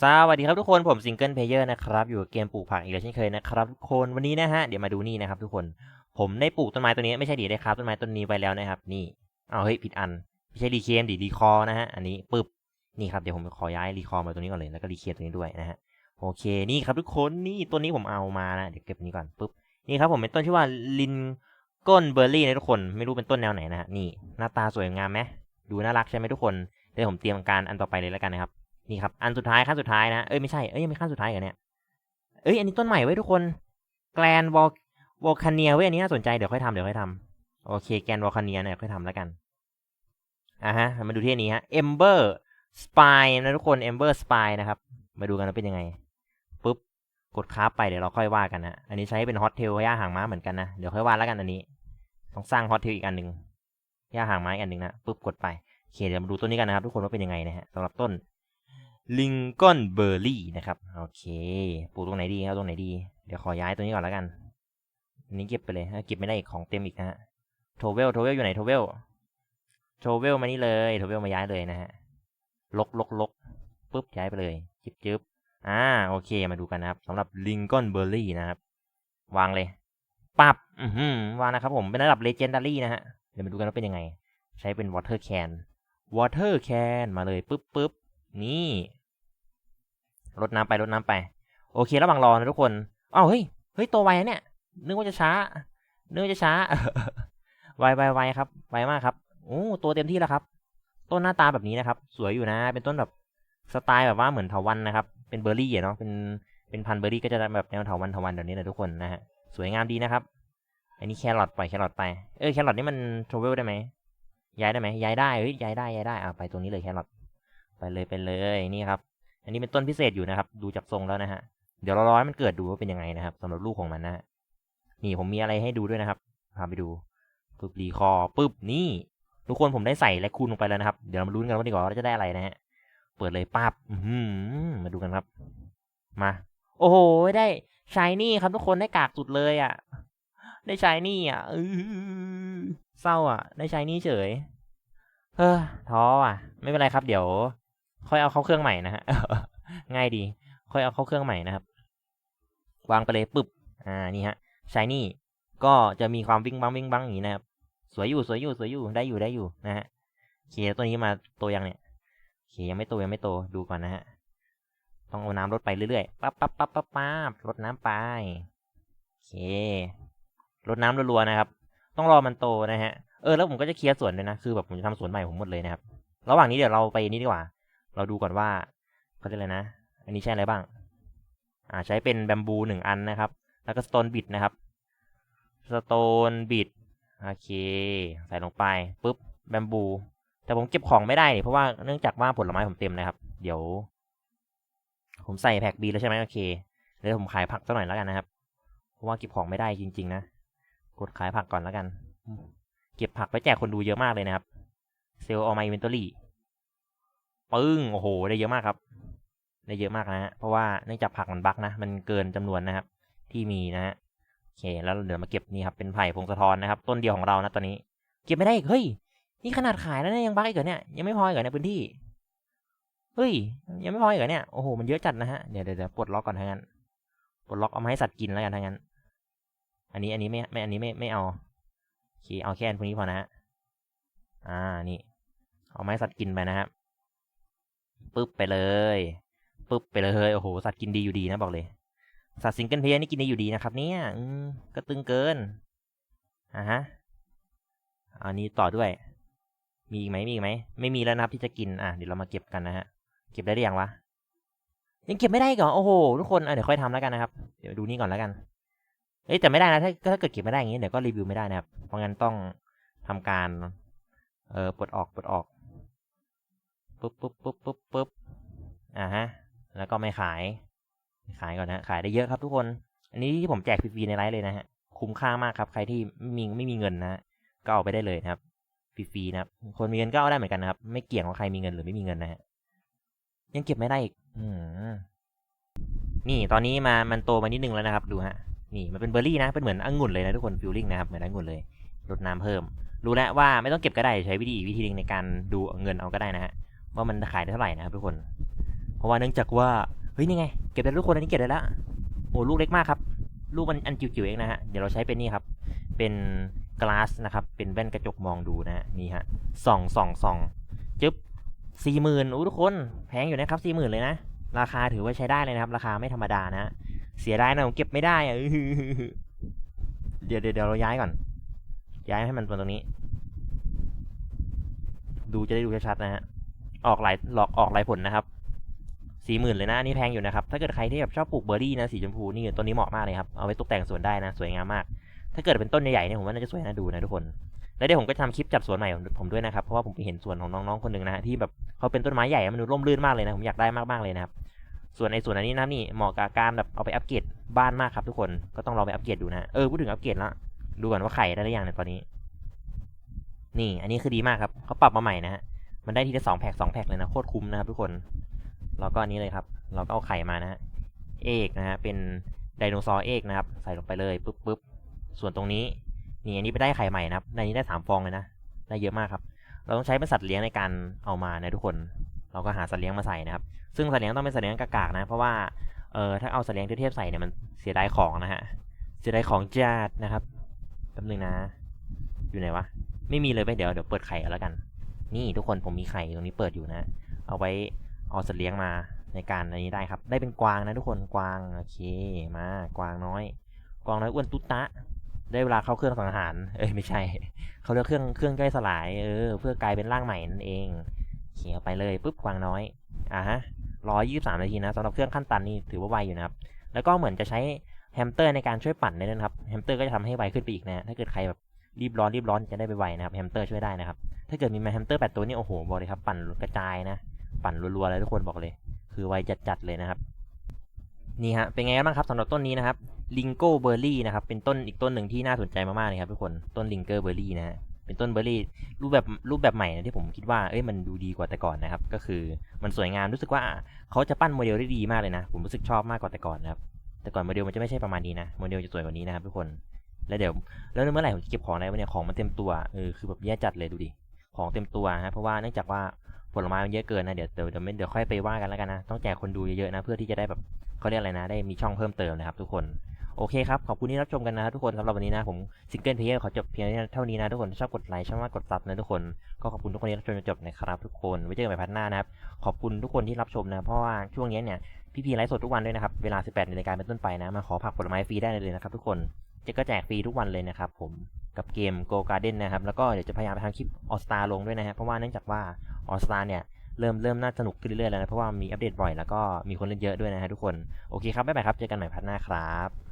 สวัสดีครับทุกคนผมซิงเกิลเพลเยอร์นะครับอยู่กับเกมปลูกผักอีกแล้วเช่นเคยนะครับทุกคนวันนี้นะฮะเดี๋ยวมาดูนี่นะครับทุกคนผมได้ปลูกต้นไม้ตัวนี้ไม่ใช่ดีได้ครับต้นไม้ต้นนี้ไปแล้วนะครับ นี่เอาเฮ้ยผิดอันไม่ใช่รีเคมดีรีคอนะฮะอันนี้ปึ๊บนี่ครับเดี๋ยวผมขอย้ายรีคอมาตัวนี้ก่อนเลยแล้วก็รีเคมตัวนี้ด้วยนะฮะโอเคนี่ครับทุกคนนี่ตัวนี้ผมเอามานะเดี๋ยวเก็บนนี้ก่อนปึ๊บนี่ครับผมเป็นต้นชื่อว่าลินก้นเบอร์รี่นะทุกคนไม่รู้เป็นต้นแนวไหนนะฮะนี่หน้าตาสวยงามไหมดูน่ารักใช่ไหมทุกคนเดี๋ยวผมเตรียมการอันต่อไปเลยแล้วกันนะครับ นี่ครับ อันสุดท้ายขั้นสุดท้ายนะ เอ้ยไม่ใช่ เอ้ยยังไม่ขั้นสุดท้ายเหรอเนี่ย เอ้ยอันนี้ต้นใหม่ไว้ทุกคน แกลนวอลวอลคาเนียเว้อันนี้น่าสนใจเดี๋ยวค่อยทำเดี๋ยวค่อยทำโอเคแกลนวอลคาเนียเนี่ยค่อยทำแล้วกัน อะฮะ มาดูที่อันนี้ฮะ Ember Spy นะทุกคน Ember Spy นะครับ มาดูกันว่าเป็นยังไงปุ๊บกดคราฟไปเดี๋ยวเราค่อยว่ากันนะ อันนี้ใช้เป็นฮอตเทลย่าหางม้าเหมือนกันนะ เดี๋ยวค่อยว่าแล้วกันอันนี้ ต้องสร้างฮอตเทลอีกอันหนึ่งย่าหางม้าอีกอันหนึ่งนะปุ๊บกดไปโอเคเดี๋ยวมาดูต้นนี้กันนะครับทุกคนว่าเป็นยังไงนะฮะสำหรับต้น ลิงกอนเบอร์รี่นะครับ โอเค ปลูกตรงไหนดีเอาตรงไหนดี เดี๋ยวขอย้ายตัวนี้ก่อนแล้วกัน นี้เก็บไปเลยเก็บไม่ได้อีกของเต็มอีกนะฮะ โทเวล โทเวลอยู่ไหน โทเวล โทเวลมานี่เลย โทเวลมาย้ายเลยนะฮะ ลกลกลกปุ๊บย้ายไปเลยจิบจิบอ่า โอเค มาดูกันนะครับสำหรับลิงกอนเบอร์รี่นะครับ วางเลย ปับอือหือวางนะครับผม เป็นระดับเลเจนดารี่นะฮะ เดี๋ยวมาดูกันว่าเป็นยังไง ใช้เป็นวอเตอร์แคน วอเตอร์แคน มาเลยปุ๊บปุ๊บนี่ รดน้ำไปรดน้ำไป โอเคระหว่างรอนะทุกคนอ้าวเฮ้ยเฮ้ยตัวไวเนี่ย นึกว่าจะช้า นึกว่าจะช้า ไวไวไวครับ ไวมากครับโอ้ตัวเต็มที่แล้วครับ ต้นหน้าตาแบบนี้นะครับ สวยอยู่นะ เป็นต้นแบบสไตล์แบบว่าเหมือนเถาวันนะครับ เป็นเบอร์รี่เนาะ เป็น เป็นพันเบอร์รี่ก็จะแบบแนวเถาวันเถาวันแบบนี้แหละทุกคนนะฮะ สวยงามดีนะครับ อันนี้แครอทปล่อยแครอทไป เออแครอทนี่มันทรเวลได้ไหม ย้ายได้ไหมย้ายได้ เฮ้ยย้ายได้ย้ายได้อ่าไปตรงนี้เลยแครอท ไปเลยไปเลยนี่ครับ อันนี้เป็นต้นพิเศษอยู่นะครับ ดูจากทรงแล้วนะฮะ เดี๋ยวเรารอให้มันเกิดดูว่าเป็นยังไงนะครับสำหรับลูกของมันนะฮะนี่ผมมีอะไรให้ดูด้วยนะครับ พาไปดูปึ๊บรีคอปึ๊บนี่ ทุกคนผมได้ใส่และคูณลงไปแล้วนะครับ เดี๋ยวเรามาลุ้นกันว่าดีกว่าเราจะได้อะไรนะฮะ เปิดเลยปั๊บมมาดูกันครับ มา โอ้โห ได้ชายนี่ครับทุกคนได้กากสุดเลยอะ ได้ชายนี่อะเออเศร้าอะ ได้ชายนี่เฉยเออท้ออะ ไม่เป็นไรครับ เดี๋ยว ค่อยเอาเข้าเครื่องใหม่นะฮะง่ายดี ค่อยเอาเข้าเครื่องใหม่นะครับ วางไปเลยปึ๊บ อ่า นี่ฮะชายนี่ก็จะมีความวิ่งบังวิ่งบังอย่างนี้นะครับ สวยอยู่สวยอยู่สวยอยู่ได้อยู่ได้อยู่นะฮะโอเคตัวนี้มาโตยังเนี่ยโอเคยังไม่โตยังไม่โตดูก่อนนะฮะ ต้องเอาน้ำลดไปเรื่อยๆปั๊บปั๊บปั๊บปั๊บปั๊บลดน้ำไปโอเคลดน้ำรัวๆนะครับ ต้องรอมันโตนะฮะ เออแล้วผมก็จะเคลียร์สวนด้วยนะ คือแบบผมจะทำสวนใหม่ผมหมดเลยนะครับ ระหว่างนี้เดี๋ยวเราไปนี่ดีกว่า เราดูก่อนว่าเขาจะอะไรนะ อันนี้ใช้อะไรบ้าง อ่าใช้เป็นแบมบูหนึ่งอันนะครับ แล้วก็สโตนบิดนะครับ สโตนบิดโอเค ใส่ลงไปปุ๊บแบมบู แต่ผมเก็บของไม่ได้เพราะว่าเนื่องจากว่าผลไม้ผมเต็มนะครับ เดี๋ยว ผมใส่แพ็กบีแล้วใช่ไหมโอเคเดี๋ยวผมขายผักสักหน่อยแล้วกันนะครับ เพราะว่าเก็บของไม่ได้จริง ๆ นะ กดขายผักก่อนแล้วกัน เก็บผักไปแจกคนดูเยอะมากเลยนะครับ เซลล์ออม y เวนตอรี่ ปึ้งโอ้โหได้เยอะมากครับ ได้เยอะมากนะฮะเพราะว่าเนื่องจากผักมันบักนะ มันเกินจำนวนนะครับ ที่มีนะฮะโอเค แล้วเดี๋ยวมาเก็บนี่ครับเป็นไผ่พงศธรนะครับ ต้นเดียวของเรานะตอนนี้ เก็บไม่ได้อีกเฮ้ยนี่ขนาดขายแล้วเนี่ยยังบักอีกเหรอเนี่ยยังไม่พออีกเหรอในพื้นที่เฮ้ยยังไม่พออีกเหรอเนี่ยโอ้โหมันเยอะจัดนะฮะเดี๋ยวเดี๋ยวเดี๋ยวปลดล็อกก่อนทั้งนั้นปลดล็อกเอามาให้สัตว์กินแล้วกันทั้งนั้น อันนี้อันนี้ไม่ไม่อันนี้ไม่ไม่เอาโอเคเอาแค่อันพวกนี้พอนะฮะอ่านี่เอาไม้สัตว์กินไปนะครับ ปึ๊บไปเลยปึ๊บไปเลยโอ้โหสัตว์กินดีอยู่ดีนะบอกเลย สัตว์ซิงเกิลเพลย์นี่กินดีอยู่ดีนะครับเนี่ยอืมก็ตึงเกินอ่าฮะอันนี้ต่อด้วย มีอีกไหมมีอีกไหมไม่มีแล้วนะครับที่จะกินอะเดี๋ยวเรามาเก็บกันนะฮะเก็บได้หรือยังวะยังเก็บไม่ได้กเหรอโอ้โหทุกคนเดี๋ยวค่อยทำแล้วกันนะครับเดี๋ยวดูนี่ก่อนแล้วกันเอ้ยแต่ไม่ได้นะถ้าถ้าเกิดเก็บไม่ได้อย่างงี้เดี๋ยวก็รีวิวไม่ได้นะครับเพราะงั้นต้องทำการเออปลดออกปลดออก ปุ๊บปุ๊บปุ๊บปุ๊บปุ๊บอ่าฮะ แล้วก็ไม่ขาย ขายก่อนนะ ขายได้เยอะครับทุกคน อันนี้ที่ผมแจกฟรีในไลฟ์เลยนะฮะ คุ้มค่ามากครับ ใครที่ไม่มีไม่มีเงินนะ ก็เอาไปได้เลยนะครับ ฟรีๆนะครับ คนมีเงินก็เอาได้เหมือนกันนะครับ ไม่เกี่ยงว่าใครมีเงินหรือไม่มีเงินนะฮะ ยังเก็บไม่ได้อีก อืมนี่ตอนนี้มา มันโตมานิดนึงแล้วนะครับ ดูฮะ นี่มันเป็นเบอร์รี่นะ เป็นเหมือนองุ่นเลยนะทุกคนฟิลลิ่งนะครับ เหมือนองุ่นเลยรดน้ำเพิ่ม รู้แล้วว่าไม่ต้องเก็บก็ได้ ใช้วิธีวิธีนึงในการดูเงินเอาก็ได้นะฮะ ว่ามันขายได้เท่าไหร่นะครับทุกคน เพราะว่าเนื่องจากว่า เฮ้ย นี่ไง เก็บได้ทุกคนอันนี้เก็บได้แล้วโอ้ลูกเล็กมากครับ ลูกมันอันจิ๋วๆเองนะฮะ เดี๋ยวเราใช้เป็นนี่ครับ เป็นกลาสนะครับ เป็นแว่นกระจกมองดูนะฮะ นี่ฮะ ส่องส่องส่องจึ๊บสี่หมื่นอู้ทุกคน แพงอยู่นะครับสี่หมื่นเลยนะ ราคาถือว่าใช้ได้เลยนะครับ ราคาไม่ธรรมดานะ เสียดายนะผมเก็บไม่ได้อะเดี๋ยวเดี๋ยวเดี๋ยวเราย้ายก่อน ย้ายให้มันตรงนี้ ดูจะได้ดูชัดๆนะฮะ ออกหลายหลอกออกหลายผลนะครับสี่หมื่นเลยนะนี่แพงอยู่นะครับ ถ้าเกิดใครที่แบบชอบปลูกเบอร์รี่นะสีชมพูนี่ต้นนี้เหมาะมากเลยครับ เอาไว้ตกแต่งสวนได้นะ สวยงามมาก ถ้าเกิดเป็นต้นใหญ่ๆเนี่ยผมว่าน่าจะสวยน่าดูนะทุกคน แล้วเดี๋ยวผมก็ทำคลิปจัดสวนใหม่ของผมด้วยนะครับ เพราะว่าผมไปเห็นสวนของน้องๆคนหนึ่งนะที่แบบเขาเป็นต้นไม้ใหญ่มันดูร่มรื่นมากเลยนะผมอยากได้มากๆเลยนะครับ ส่วนในส่วนอันนี้นะนี่เหมาะกับการแบบเอาไปอัปเกรดบ้านมากครับ ทุกคน ก็ต้องลองไปอัปเกรดดูนะเออพูดถึงอัปเกรดล้วดูก่อนว่าไข่ได้หรือยังในตอนนี้ นี่อันนี้คือดีมากครับเขาปรับมาใหม่นะฮะ มันได้ทีละสองแพ็กสองแพ็กเลยนะโคตรคุ้มนะครับทุกคน แล้วก็อันนี้เลยครับ เราก็เอาไข่มานะฮะเอกนะฮะเป็นไดโนเสาร์เอกนะครับ ใส่ลงไปเลยปุ๊บปุ๊บส่วนตรงนี้นี่อันนี้ไปได้ไข่ใหม่นะครับในนี้ได้สามฟองเลยนะได้เยอะมากครับ เราต้องใช้เป็นสัตว์เลี้ยงในการเอามานะทุกคน เราก็หาสัตว์เลี้ยงมาใส่นะครับ ซึ่งสัตว์เลี้ยงต้องเป็นสัตว์เลี้ยงกากๆนะ เพราะว่าเออถ้าเอาสัตว์เลี้ยงเทพๆใส่เนี่ยมันเสียดายของนะฮะเสียดายของจัดนะครับแป๊บนึงนะ อยู่ไหนวะไม่มีเลยไปเดี๋ยวเดี๋ยวเปิดไข่แล้วกัน นี่ทุกคนผมมีไข่ตรงนี้เปิดอยู่นะ เอาไว้เอาสัตว์เลี้ยงมาในการอันนี้ได้ครับ ได้เป็นกวางนะทุกคนกวางโอเคมากวางน้อย กวางน้อยอ้วนตุ๊ตะ ได้เวลาเข้าเครื่องสังหาร เอ้ยไม่ใช่ เขาเรียกเครื่องเครื่องย่อยสลายเออเพื่อกลายเป็นร่างใหม่นั่นเองเขียไปเลยปุ๊บกวางน้อยอะฮะร้อยยี่สิบสามนาทีนะสำหรับเครื่องขั้นตันนี่ถือว่าไวอยู่นะครับ แล้วก็เหมือนจะใช้แฮมสเตอร์ในการช่วยปั่นได้ด้วยนะครับแฮมสเตอร์ก็จะทำให้ไวขึ้นไปอีกนะถ้าเกิดใครแบบ รีบร้อนรีบร้อนจะได้ไปไวนะครับแฮมสเตอร์ช่วยได้นะครับ ถ้าเกิดมีแฮมสเตอร์แปดตัวนี่โอ้โหบอกเลยครับปั่นกระจายนะ ปั่นรัวๆเลยทุกคนบอกเลย คือไวจัดๆเลยนะครับนี่ฮะเป็นไงกันบ้างครับสำหรับต้นนี้นะครับลิงโกเบอร์รี่นะครับเป็นต้นอีกต้นหนึ่งที่น่าสนใจมากๆเลยครับทุกคนต้นลิงเกอร์เบอร์รี่นะฮะเป็นต้นเบอร์รี่รูปแบบรูปแบบใหม่นะที่ผมคิดว่าเอ้ยมันดูดีกว่าแต่ก่อนนะครับ ก็คือมันสวยงามรู้สึกว่าเขาจะปั้นโมเดลได้ดีมากเลยนะ ผมรู้สึกชอบมากกว่าแต่ก่อนนะครับแต่ก่อนโมเดลมันจะไม่ใช่ประมาณนี้นะโมเดลจะสวยกว่านี้นะครับทุกคน แล้วเดี๋ยวแล้วเมื่อไหร่ผมจะเก็บของอะได้วะเนี่ยของมันเต็มตัวเออคือแบบแย่จัดเลยดูดิของเต็มตัวฮะเพราะว่าเนื่องจากว่าผลไม้มันเยอะเกินนะเดี๋ยวเดี๋ยวเดี๋ยวไม่เดี๋ยวค่อยไปว่ากันแล้วกันนะต้องแจกคนดูเยอะๆนะเพื่อที่จะได้แบบเขาเรียกอะไรนะ ได้มีช่องเพิ่มเติมนะครับทุกคนโอเคครับ ขอบคุณที่รับชมกันนะครับทุกคนสำหรับวันนี้นะผมซิงเกิลเพลเยอร์ขอจบเพียงเท่านี้นะทุกคนชอบกดไลค์ชอบมากกดซับนะทุกคนก็ขอบคุณทุกคนที่รับชมจนจบนะครับทุกคนไว้เจอกันใหม่พัฒนานะครับขอบคุณทุกคนที่รับชมนะเพราะว่าช่วงนี้เนี่ยพี่พีไลฟ์สดทุกวันด้วยนะครับเวลา 18นาฬิกาเป็นต้นไปนะมาขอผักผลไม้ฟรีได้เลยนะครับทุกคน จะก็แจกฟรีทุกวันเลยนะครับผมกับเกม Go Garden นะครับ แล้วก็เดี๋ยวจะพยายามไปทำคลิปออสตาลงด้วยนะฮะเพราะว่าเนื่องจากว่าออสตาเนี่ย เริ่มเริ่มน่าสนุกขึ้นเรื่อยๆแล้วนะ เพราะว่ามีอัปเดตบ่อยแล้วก็มีคนเล่นเยอะด้วยนะฮะทุกคน โอเคครับ บ๊ายบายครับ เจอกันใหม่พัฒนาครับ